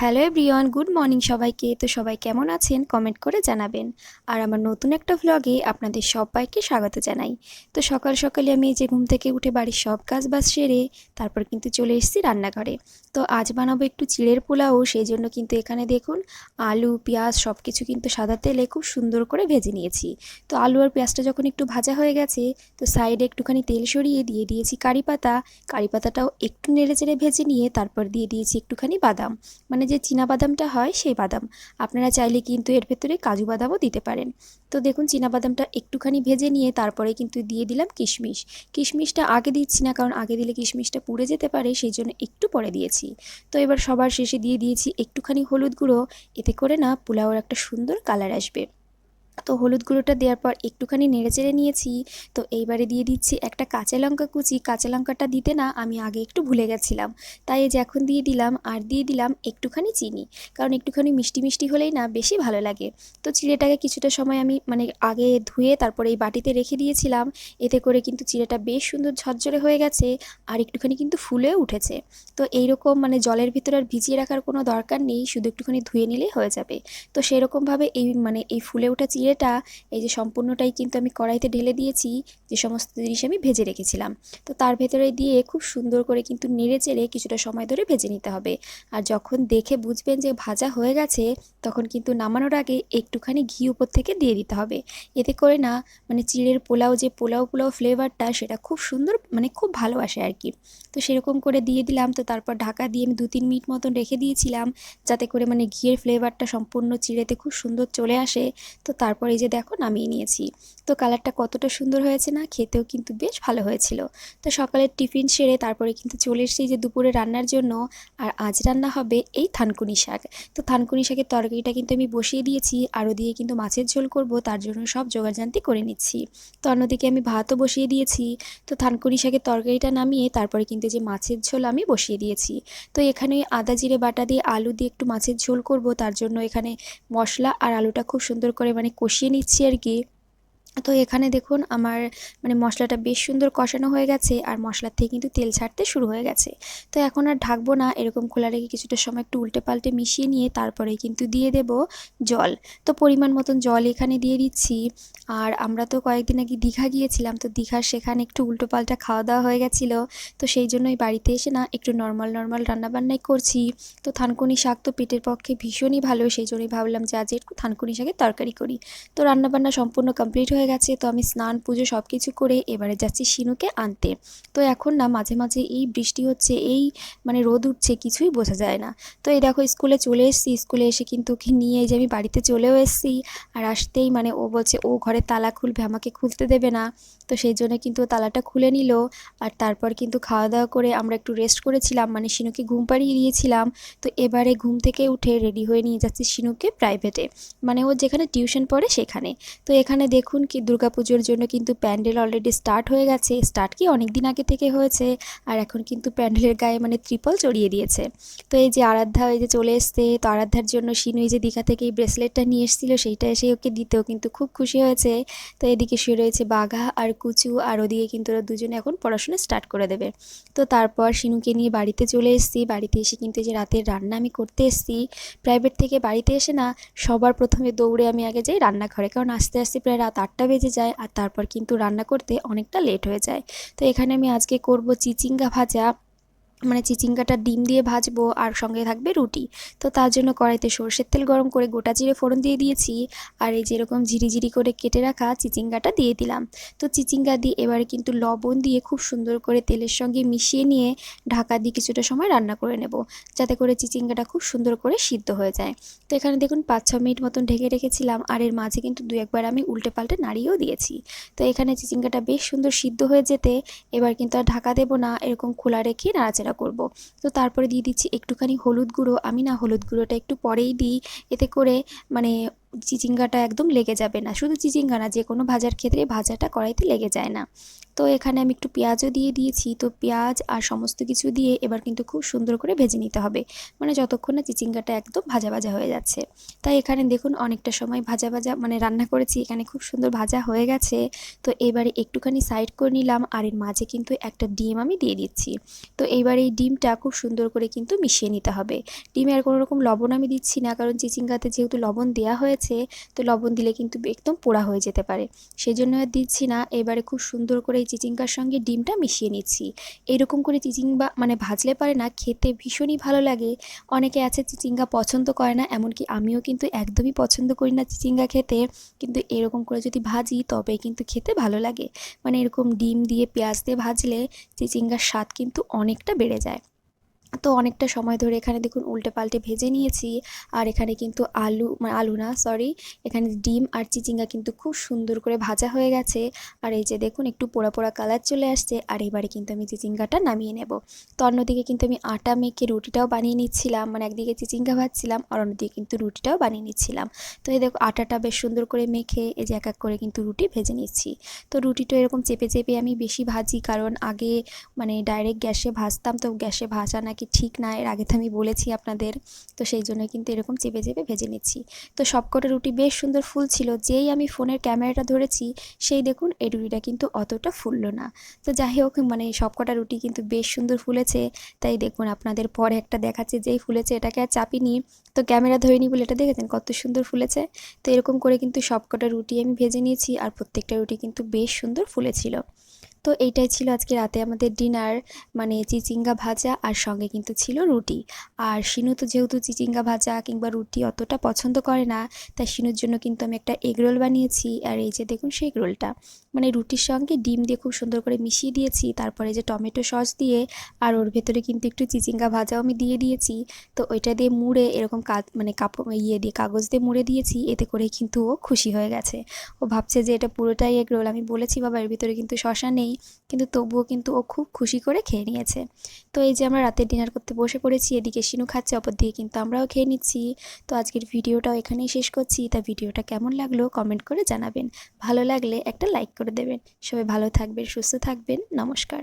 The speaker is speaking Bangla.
হ্যালো এভরিওয়ান, গুড মর্নিং সবাইকে। তো সবাই কেমন আছেন? কমেন্ট করে জানাবেন। আর আমার নতুন একটা ভ্লগে আপনাদের সবাইকে স্বাগত জানাই। তো সকাল সকালে আমি যে ঘুম থেকে উঠে বাড়ির সব কাজ বাজ সেরে তারপর কিন্তু চলে এসেছি রান্নাঘরে। তো আজ বানাবো একটু চিড়ের পোলাও, সেই জন্য কিন্তু এখানে দেখুন আলু, পেঁয়াজ সব কিছু কিন্তু সাদা তেলে খুব সুন্দর করে ভেজে নিয়েছি। তো আলু আর পেঁয়াজটা যখন একটু ভাজা হয়ে গেছে, তো সাইডে একটুখানি তেল সরিয়ে দিয়ে দিয়েছি কারি পাতা। কারি পাতাটাও একটু নেড়ে চেড়ে ভেজে নিয়ে তারপর দিয়ে দিয়েছি একটুখানি বাদাম। মানে যে বাদামটা হয় সেই বাদাম। আপনারা চাইলে কিন্তু এর ভেতরে কাজু বাদামও দিতে পারেন। তো দেখুন বাদামটা একটুখানি ভেজে নিয়ে তারপরে কিন্তু দিয়ে দিলাম কিশমিশ। কিশমিশটা আগে দিচ্ছি না, কারণ আগে দিলে কিশমিশটা পুড়ে যেতে পারে, সেই জন্য একটু পরে দিয়েছি। তো এবার সবার শেষে দিয়ে দিয়েছি একটুখানি হলুদ গুঁড়ো। এতে করে না পোলাওর একটা সুন্দর কালার আসবে। তো হলুদ গুঁড়োটা দেওয়ার পর একটুখানি নেড়ে চেড়ে নিয়েছি। তো এইবারে দিয়ে দিচ্ছি একটা কাঁচা লঙ্কা কুচি। কাঁচা লঙ্কাটা দিতে না আমি আগে একটু ভুলে গেছিলাম। তাই এই যে এখন দিয়ে দিলাম আর দিয়ে দিলাম একটুখানি চিনি। কারণ একটুখানি মিষ্টি মিষ্টি হলেই না বেশি ভালো লাগে। তো চিড়েটাকে কিছুটা সময় আমি মানে আগে ধুয়ে তারপরে এই বাটিতে রেখে দিয়েছিলাম। এতে করে কিন্তু চিড়েটা বেশ সুন্দর ঝরঝরে হয়ে গেছে আর একটুখানি কিন্তু ফুলেও উঠেছে। তো এইরকম মানে জলের ভিতরে আর ভিজিয়ে রাখার কোনো দরকার নেই। শুধু একটুখানি ধুয়ে নিলেই হয়ে যাবে। তো সেরকমভাবে এই মানে এই ফুলে ওঠা চিড়েটা এই যে সম্পূর্ণটাই কিন্তু আমি কড়াইতে ঢেলে দিয়েছি, যে সমস্ত জিনিস আমি ভেজে রেখেছিলাম। তো তার ভেতরে দিয়ে খুব সুন্দর করে কিন্তু নেড়ে চেড়ে কিছুটা সময় ধরে ভেজে নিতে হবে। আর যখন দেখে বুঝবেন যে ভাজা হয়ে গেছে, তখন কিন্তু নামানোর আগে একটুখানি ঘি উপর থেকে দিয়ে দিতে হবে। এতে করে না মানে চিড়ের পোলাও, যে পোলাও পোলাও ফ্লেভারটা সেটা খুব সুন্দর মানে খুব ভালো আসে আর কি। তো সেরকম করে দিয়ে দিলাম, তো তারপর ঢাকা দিয়ে আমি দু তিন মিনিট মতন রেখে দিয়েছিলাম, যাতে করে মানে ঘিয়ের ফ্লেভারটা সম্পূর্ণ চিড়েতে খুব সুন্দর চলে আসে। তো তারপর এই যে দেখো নামিয়ে নিয়েছি। তো কালারটা কতটা সুন্দর হয়েছে না, খেতেও কিন্তু বেশ ভালো হয়েছিল। তো সকালের টিফিন সেরে তারপরে কিন্তু চলে এসেছি যে দুপুরে রান্নার জন্য। আর আজ রান্না হবে এই থানকুনি শাক। তো থানকুনি শাকের তরকারিটা কিন্তু আমি বসিয়ে দিয়েছি আরও দিয়ে কিন্তু মাছের ঝোল করব, তার জন্য সব জোগাড়জান্তি করে নিচ্ছি। তো অন্যদিকে আমি ভাতও বসিয়ে দিয়েছি। তো থানকুনি শাকের তরকারিটা নামিয়ে তারপরে কিন্তু যে মাছের ঝোল আমি বসিয়ে দিয়েছি। তো এখানে আদা, জিরে, বাটা দিয়ে আলু দিয়ে একটু মাছের ঝোল করব, তার জন্য এখানে মশলা আর আলুটা খুব সুন্দর করে মানে কষিয়ে নিচ্ছি আর কি। তো এখানে দেখুন আমার মানে মশলাটা বেশ সুন্দর কষানো হয়ে গেছে আর মশলার থেকে কিন্তু তেল ছাড়তে শুরু হয়ে গেছে। তো এখন আর ঢাকবো না, এরকম খোলা রেখে কিছুটা সময় একটু উল্টে পাল্টে মিশিয়ে নিয়ে তারপরে কিন্তু দিয়ে দেব জল। তো পরিমাণ মতন জল এখানে দিয়ে দিচ্ছি। আর আমরা তো কয়েকদিন আগে দীঘা গিয়েছিলাম, তো দীঘার সেখানে একটু উল্টো পাল্টা খাওয়া দাওয়া হয়ে গেছিল। তো সেই জন্যই বাড়িতে এসে না একটু নর্মাল নর্মাল রান্নাবান্নাই করছি। তো থানকুনি শাক তো পেটের পক্ষে ভীষণই ভালো, সেই জন্যই ভাবলাম যে আজ একটু থানকুনি শাকের তরকারি করি। তো রান্নাবান্না সম্পূর্ণ কমপ্লিট হয়ে গেছে, তো আমি স্নান, পুজো সব কিছু করে এবারে যাচ্ছি শিনুকে আনতে। তো এখন না মাঝে মাঝে এই বৃষ্টি হচ্ছে, এই মানে রোদ উঠছে, কিছুই বোঝা যায় না। তো এই দেখো স্কুলে চলে এসেছি, স্কুলে এসে কিন্তু ওকে নিয়ে যে আমি বাড়িতে চলেও এসেছি। আর আসতেই মানে ও বলছে, ও ঘরে তালা খুলবে, আমাকে খুলতে দেবে না। তো সেই জন্য কিন্তু তালাটা খুলে নিল। আর তারপর কিন্তু খাওয়া দাওয়া করে আমরা একটু রেস্ট করেছিলাম। মানে শিনুকে ঘুম পাড়িয়ে দিয়েছিলাম। তো এবারে ঘুম থেকে উঠে রেডি হয়ে নিয়ে যাচ্ছি শিনুকে প্রাইভেটে মানে ও যেখানে টিউশন পড়ে সেখানে। তো এখানে দেখুন কি দুর্গাপুজোর জন্য কিন্তু প্যান্ডেল অলরেডি স্টার্ট হয়ে গেছে। স্টার্ট কি অনেক দিন আগে থেকে হয়েছে। আর এখন কিন্তু প্যান্ডেলের গায়ে মানে ত্রিপল চড়িয়ে দিয়েছে। তো এই যে আরাধ্যা এই যে চলে এসছে। তো আরাধ্যার জন্য শিনু এই যে দীঘা থেকে এই ব্রেসলেটটা নিয়ে এসেছিল, সেইটা এসে ওকে দিতেও কিন্তু খুব খুশি হয়েছে। তো এদিকে শুয়ে রয়েছে বাঘা। আর কুচু আর ওদিকে কিন্তু ওরা দুজনে এখন পড়াশোনা স্টার্ট করে দেবে। তো তারপর শিনুকে নিয়ে বাড়িতে চলে এসেছি। বাড়িতে এসে কিন্তু যে রাতের রান্না আমি করতে এসেছি। প্রাইভেট থেকে বাড়িতে এসে না সবার প্রথমে দৌড়ে আমি আগে যাই রান্নাঘরে। কারণ আস্তে আস্তে প্রায় রাত আটটা বেজে যায় আর তারপর কিন্তু রান্না করতে অনেকটা লেট হয়ে যায়। তো এখানে আমি আজকে করব চিচিঙ্গা ভাজা। মানে চিচিঙ্গাটা ডিম দিয়ে ভাজবো আর সঙ্গে থাকবে রুটি। তো তার জন্য কড়াইতে সর্ষের তেল গরম করে গোটা জিরে ফোড়ন দিয়ে দিয়েছি আর এই যেরকম ঝিরিঝিরি করে কেটে রাখা চিচিঙ্গাটা দিয়ে দিলাম। তো চিচিঙ্গা দিয়ে এবারে কিন্তু লবণ দিয়ে খুব সুন্দর করে তেলের সঙ্গে মিশিয়ে নিয়ে ঢাকা দিয়ে কিছুটা সময় রান্না করে নেব, যাতে করে চিচিঙ্গাটা খুব সুন্দর করে সিদ্ধ হয়ে যায়। তো এখানে দেখুন পাঁচ ছ মিনিট মতন ঢেকে রেখেছিলাম আর এর মাঝে কিন্তু দু একবার আমি উল্টে পাল্টে নাড়িয়েও দিয়েছি। তো এখানে চিচিঙ্গাটা বেশ সুন্দর সিদ্ধ হয়ে যেতে এবার কিন্তু আর ঢাকা দেবো না, এরকম খোলা রেখে নাড়াচাড়া করব। তো তারপরে দিয়ে দিচ্ছি একটুখানি হলুদ গুঁড়ো। আমি না হলুদ গুঁড়োটা একটু পরেই দিই। এতে করে মানে চিচিঙ্গাটা একদম লেগে যাবে না। শুধু চিচিঙ্গা না, যে কোনো ভাজার ক্ষেত্রে ভাজাটা কড়াইতে লেগে যায় না। তো এখানে আমি একটু পেঁয়াজও দিয়ে দিয়েছি। তো পেঁয়াজ আর সমস্ত কিছু দিয়ে এবার কিন্তু খুব সুন্দর করে ভেজে নিতে হবে। মানে যতক্ষণ না চিচিঙ্গাটা একদম ভাজা ভাজা হয়ে যাচ্ছে। তাই এখানে দেখুন অনেকটা সময় ভাজা ভাজা মানে রান্না করেছি। এখানে খুব সুন্দর ভাজা হয়ে গেছে। তো এবারে একটুখানি সাইড করে নিলাম আর এর মাঝে কিন্তু একটা ডিম আমি দিয়ে দিচ্ছি। তো এইবার এই ডিমটা খুব সুন্দর করে কিন্তু মিশিয়ে নিতে হবে। ডিমে আর কোনো রকম লবণ আমি দিচ্ছি না কারণ চিচিঙ্গাতে যেহেতু লবণ দেওয়া হয়েছে, তো লবণ দিলে কিন্তু একদম পোড়া হয়ে যেতে পারে। সেই জন্য আর দিচ্ছি না। এবারে খুব সুন্দর করে চিচিঙ্গার সঙ্গে ডিমটা মিশিয়ে নিচ্ছি। এরকম করে চিচিঙ্গা মানে ভাজলে পারে না, খেতে ভীষণই ভালো লাগে। অনেকে আছে চিচিঙ্গা পছন্দ করে না, এমনকি আমিও কিন্তু একদমই পছন্দ করি না চিচিঙ্গা খেতে। কিন্তু এরকম করে যদি ভাজি তবে কিন্তু খেতে ভালো লাগে। মানে এরকম ডিম দিয়ে পেঁয়াজ দিয়ে ভাজলে চিচিঙ্গার স্বাদ কিন্তু অনেকটা বেড়ে যায়। তো অনেকটা সময় ধরে এখানে দেখুন উল্টে পাল্টে ভেজে নিয়েছি। আর এখানে কিন্তু আলু মানে আলু না সরি এখানে ডিম আর চিচিঙ্গা কিন্তু খুব সুন্দর করে ভাজা হয়ে গেছে। আর এই যে দেখুন একটু পোড়া পোড়া কালার চলে আসছে। আর এবারে কিন্তু আমি চিচিঙ্গাটা নামিয়ে নেব। তো অন্যদিকে কিন্তু আমি আটা মেখে রুটিটাও বানিয়ে নিচ্ছিলাম। মানে একদিকে চিচিঙ্গা ভাজছিলাম আর অন্যদিকে কিন্তু রুটিটাও বানিয়ে নিচ্ছিলাম। তো এই দেখো আটাটা বেশ সুন্দর করে মেখে এই যে এক এক করে কিন্তু রুটি ভেজে নিচ্ছি। তো রুটিটা এরকম চেপে চেপে আমি বেশি ভাজি, কারণ আগে মানে ডাইরেক্ট গ্যাসে ভাজতাম, তো গ্যাসে ভাজা নাকি ঠিক না? এর আগে তো আমি বলেছি আপনাদের। তো সেই জন্য কিন্তু এরকম চেপে চেপে ভেজে নিচ্ছি। তো সবকটা রুটি বেশ সুন্দর ফুল ছিল। যেই আমি ফোনের ক্যামেরাটা ধরেছি, সেই দেখুন এই রুটিটা কিন্তু অতটা ফুললো না। তো যাই হোক মানে সবকটা রুটি কিন্তু বেশ সুন্দর ফুলেছে। তাই দেখুন, আপনাদের পরে একটা দেখাচ্ছে যেই ফুলেছে, এটাকে আর চাপিনি। তো ক্যামেরা ধরিনি বলে এটা দেখেছেন? কত সুন্দর ফুলেছে। তো এরকম করে কিন্তু সবকটা রুটি আমি ভেজে নিয়েছি আর প্রত্যেকটা রুটি কিন্তু বেশ সুন্দর ফুলেছিল। তো এইটাই ছিল আজকে রাতে আমাদের ডিনার মানে চিচিঙ্গা ভাজা আর সঙ্গে কিন্তু ছিল রুটি। আর শিনু তো যেহেতু চিচিঙ্গা ভাজা কিংবা রুটি অতটা পছন্দ করে না, তাই শিনুর জন্য কিন্তু আমি একটা এগরোল বানিয়েছি। আর এই যে দেখুন সেই এগ রোলটা মানে রুটির সঙ্গে ডিম দিয়ে খুব সুন্দর করে মিশিয়ে দিয়েছি। তারপরে যে টমেটো সস দিয়ে আর ওর ভেতরে কিন্তু একটু চিচিঙ্গা ভাজাও আমি দিয়ে দিয়েছি। তো ওইটা দিয়ে মুড়ে এরকম কা মানে কাপড় ইয়ে দিয়ে কাগজ দিয়ে মুড়ে দিয়েছি, এতে করে কিন্তু ও খুশি হয়ে গেছে। ও ভাবছে যে এটা পুরোটাই এগ রোল, আমি বলেছি, বাবা, এর ভিতরে কিন্তু শশা নেই। কিন্তু তবুও কিন্তু ও খুব খুশি করে খেয়ে নিয়েছে। তো এই যে আমরা রাতের ডিনার করতে বসে পড়েছি, এদিকে শিনু খাচ্ছে অপর দিকে কিন্তু আমরাও খেয়ে নিচ্ছি। তো আজকের ভিডিওটাও এখানেই শেষ করছি। তা ভিডিওটা কেমন লাগল কমেন্ট করে জানাবেন। ভালো লাগলে একটা লাইক করে দেবেন। সবাই ভালো থাকবেন সুস্থ থাকবেন। নমস্কার।